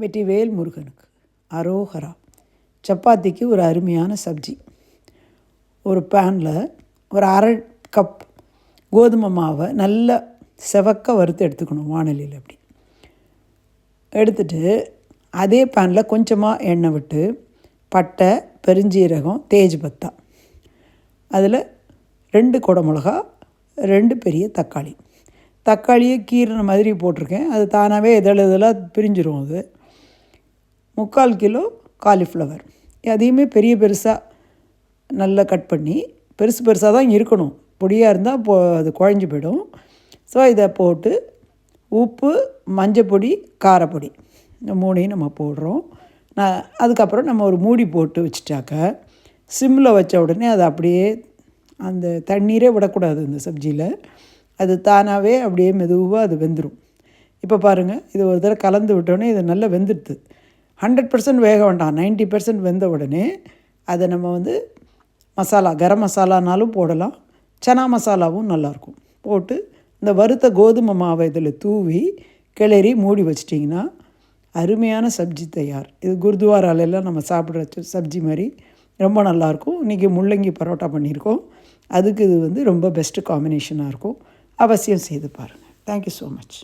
வெற்றிவேல் முருகனுக்கு. அரோகரா. சப்பாத்திக்கு ஒரு அருமையான சப்ஜி. ஒரு பேனில் ஒரு அரை கப் கோதுமை மாவை நல்லா செவக்க வறுத்து எடுத்துக்கணும் வானொலியில் அப்படி. எடுத்துட்டு அதே பேனில் கொஞ்சமாக எண்ணெய் விட்டு பட்டை பெருஞ்சீரகம் தேஜ் பத்தா. அதில் ரெண்டு குடமிளகா ரெண்டு பெரிய தக்காளி. தக்காளியை கீறின மாதிரி போட்டிருக்கேன். அது தானாகவே இதழ் இதழாக பிரிஞ்சிரும் அது. முக்கால் கிலோ காலிஃப்ளவர். அதையுமே பெரிய பெருசாக நல்லா கட் பண்ணி பெருசு பெருசாக தான் இருக்கணும். பொடியாக இருந்தால் போ அது குழஞ்சி போயிடும். ஸோ இதை போட்டு உப்பு மஞ்சப்பொடி காரப்பொடி இந்த மூணையும் நம்ம போடுறோம். நான் அதுக்கப்புறம் நம்ம ஒரு மூடி போட்டு வச்சுட்டாக்க சிம்மில் வச்ச உடனே அது அப்படியே அந்த தண்ணீரே விடக்கூடாது இந்த சப்ஜியில். அது தானாகவே அப்படியே மெதுவாக அது வெந்துடும் இப்போ பாருங்கள் இது ஒரு தடவை கலந்து விட்டோடனே இது நல்லா வெந்துடுது. ஹண்ட்ரட் பர்சன்ட் வேக வேண்டாம். நைன்ட்டி பர்சன்ட் வெந்த உடனே அதை நம்ம வந்து மசாலா கரம் மசாலானாலும் போடலாம். சனா மசாலாவும் நல்லாயிருக்கும் போட்டு இந்த வறுத்த கோதுமை மாவை இதில் தூவி கிளறி மூடி வச்சிட்டிங்கன்னா அருமையான சப்ஜி தயார். இது குருத்வாராலெல்லாம் நம்ம சாப்பிட்ற சப்ஜி மாதிரி ரொம்ப நல்லாயிருக்கும் இன்றைக்கி முள்ளங்கி பரோட்டா பண்ணியிருக்கோம். அதுக்கு இது வந்து ரொம்ப பெஸ்ட்டு காம்பினேஷனாக இருக்கும். அவசியம் செய்து பாருங்கள் தேங்க்யூ ஸோ மச்